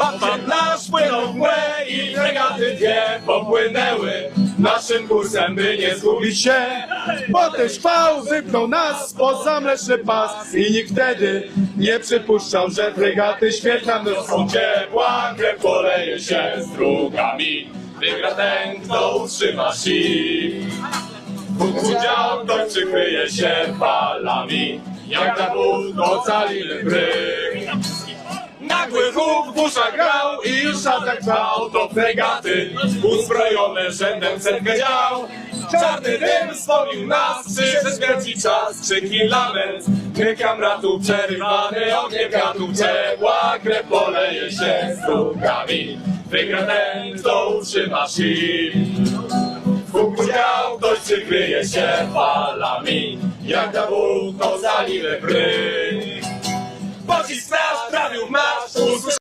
Papier nasz płynął mgłę i fregaty dwie popłynęły. Naszym kursem, by nie zgubić się Bo też chwał wypnął nas poza mleczny pas. I nikt wtedy nie przypuszczał, że fregaty świetna Są ciepła, krew poleje się z drugami. Wygra ten, kto utrzyma sił. Udział ktoś przykryje się falami Jak na wód ocalimy bryk Nagły huk w uszach grał i już szatan trwał To fregaty uzbrojone rzędem setkę dział. Czarny dym wspomnił nas, przyszedł śmierci czas Krzyki lament, my kamratów przerywany ogniem katów Ciepła krew poleje się z drugami Wygra ten, kto utrzyma sił. Huk udział, ktoś przykryje się falami Jak na wód, to zaliwe bryk pra mil maços.